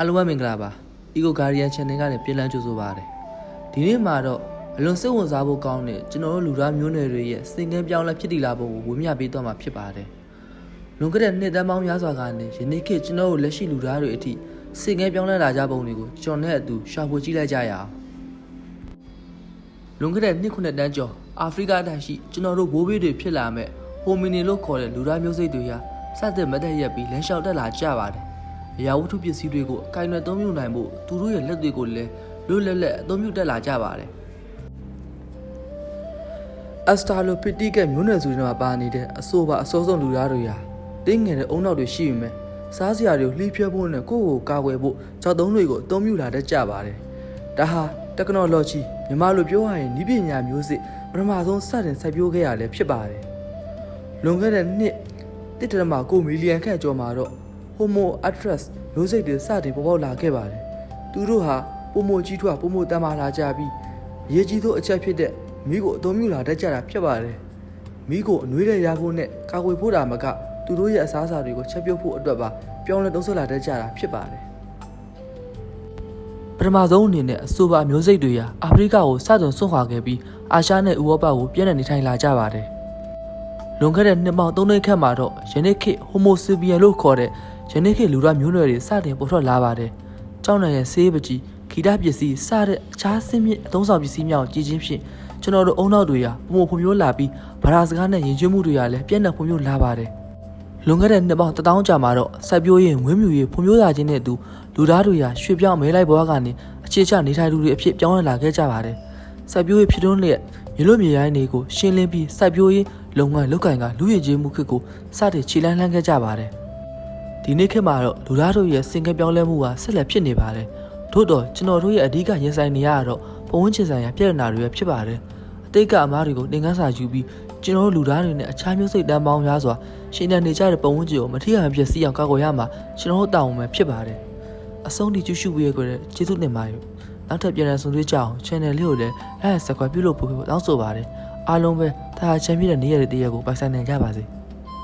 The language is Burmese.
အားလုံးပဲမင်္ဂလာပါ Ego Guardian Channel ကနေပြန်လည်ကြိုဆိုပါရစေဒီနေ့မှာတော့အလွန်စိတ်ဝင်စားဖို့ကောင်းတဲ့ကျွန်တော်တို့လူသားမျိုးနွယ်တွေရဲ့စင်ကန်းပြောင်းလဲဖြစ်တည်လာဖို့ကိုဝေမျှပေးတော့မှာဖြစ်ပါတယ်လွန်ခဲ့တဲ့နှစ်သန်းပေါင်းများစွာကနေယနေ့ခေတ်ကျွန်တော်တို့လက်ရှိလူသားတွေအထိစင်ကန်းပြောင်းလဲလာကြပုံတွေကိုကျွန်တော်နဲ့အတူရှာဖွေကြည့်လိုက်ကြရအောင်လွန်ခဲ့တဲ့နှစ်ခုနှစ်တန်းကျော်အာဖရိကတိုင်းရှိကျွန်တော်တို့ဘိုးဘေးတွေဖြစ်လာမဲ့ဟိုမီနီလို့ခေါ်တဲ့လူသားမျိုးစိတ်တွေဟာစတဲ့မတ်တက်ရက်ပြီးလမ်းလျှောက်တက်လာကြပါတယ်အ ရာဝတ္ထုပစ္စည်းတွေကိုအကင်နဲ့သုံးမြနိုင်ဖို့သူတို့ရဲ့လက်တွေကိုလည်းလွတ်လပ်လပ်အသုံးပြုတတ်လာကြပါတယ်အစတာလိုပီတီကမျိုးနွယ်စုတွေမှာပါနေတဲ့အဆိုပါအစိုးဆုံးလူသားတွေဟာတင်းငယ်တဲ့အုံနောက်တွေရှိပေမဲ့စားစရာတွေကိုလှီးဖြတ်ဖို့နဲ့ကိုယ့်ကိုယ်ကာကွယ်ဖို့ကြောက်သုံးတွေကိုအသုံးပြုလာတတ်ကြပါတယ်ဒါဟာ technology မြန်မာလိုပြောရရင်ဤပညာမျိုးစစ်ပထမဆုံးစတင်စိုက်ပျိုးခဲ့ရလဲဖြစ်ပါတယ်လွန်ခဲ့တဲ့နှစ်1.9မီလီယံခန့်ကျော်မှာတော့ Homo erectus မျိုးစိတ်တွေစတင်ပေါ်ပေါက်လာခဲ့ပါတယ်။သူတို့ဟာပုံမကြီးထွားပုံမတမ်းမာလာကြပြီးအရေးကြီးသောအချက်ဖြစ်တဲ့မိကိုအသုံးပြုလာတတ်ကြတာဖြစ်ပါတယ်။မိကိုအနှွေးတဲ့ရာဖို့နဲ့ကာကွယ်ဖို့တာမကသူတို့ရဲ့အစားအစာတွေကိုချက်ပြုတ်ဖို့အတွက်ပါပြောင်းလဲသုံးဆွဲလာတတ်ကြတာဖြစ်ပါတယ်။ပထမဆုံးအနေနဲ့အဆိုပါမျိုးစိတ်တွေဟာအာဖရိကကိုစတင်ဆွန့်ခွာခဲ့ပြီးအာရှနဲ့ဥရောပကိုပြန့်နှံ့နေထိုင်လာကြပါတယ်။လွန်ခဲ့တဲ့နှစ်ပေါင်း3နှစ်ခန့်မှာတော့ယနေ့ခေတ် Homo sapien လို့ခေါ်တဲ့ ယနေ့ခေတ်လူသားမျိုးနွယ်တွေစတင်ပေါ်ထွက်လာပါတယ်။ကြောက်နိုင်ရဲ့ဆေးပကြီးဂီတပစ္စည်းစတဲ့အခြားစင်းမြင့်အသုံးဆောင်ပစ္စည်းများကိုကြည်ချင်းဖြင့်ကျွန်တော်တို့အုံနောက်တွေဟာပုံမဖွံ့ဖြိုးလာပြီးဗရာစကားနဲ့ယဉ်ကျေးမှုတွေကလည်းပြည့်နှက်ဖွံ့ဖြိုးလာပါတယ်။လွန်ခဲ့တဲ့နှစ်ပေါင်း1000ကြာမှာတော့စိုက်ပျိုးရေးဝင်းမြူရေးဖွံ့ဖြိုးလာခြင်းနဲ့အတူလူသားတွေဟာရွှေ့ပြောင်းမဲလိုက်ဘဝကနေအခြေချနေထိုင်သူတွေအဖြစ်ပြောင်းလဲလာခဲ့ကြပါတယ်။စိုက်ပျိုးရေးဖြစ်ထွန်းလျက်မြေလို့မြေရိုင်းတွေကိုရှင်းလင်းပြီးစိုက်ပျိုးရေးလုပ်ငန်းလုပ်ကင်ကလူရည်ကြီးမှုခစ်ကိုစတင်ခြေလှမ်းလှမ်းခဲ့ကြပါတယ်။ ဒီနေ့ခေတ်မှာတော့လူသားတို့ရဲ့စင်ကပြောင်းလဲမှုဟာဆက်လက်ဖြစ်နေပါတယ်။ထို့တော့ကျွန်တော်တို့ရဲ့အဓိကရင်ဆိုင်နေရတာတော့ပုံဝင်ချင်ဆိုင်ရာပြဿနာတွေပဲဖြစ်ပါတယ်။အတိတ်ကအမားတွေကိုသင်ခန်းစာယူပြီးကျွန်တော်တို့လူသားတွေနဲ့အခြားမျိုးစိတ်တန်းပေါင်းများစွာရှင်သန်နေကြတဲ့ပုံဝင်ကြီးကိုမထိအောင်ပြည့်စည်အောင်ကာကွယ်ရမှာကျွန်တော်တို့တာဝန်ပဲဖြစ်ပါတယ်။အဆုံးထိကြည့်ရှုပေးရကြတဲ့ကျေးဇူးတင်ပါတယ်။နောက်ထပ်ပြန်လည်ဆုံတွေ့ကြအောင် channel လေးကိုလည်း like subscribe ပြုလုပ်ဖို့တောင်းဆိုပါတယ်။အားလုံးပဲဒါချမ်းမြေ့တဲ့နေ့ရက်တွေတည်းရက်ကိုပိုင်ဆိုင်နိုင်ကြပါစေ။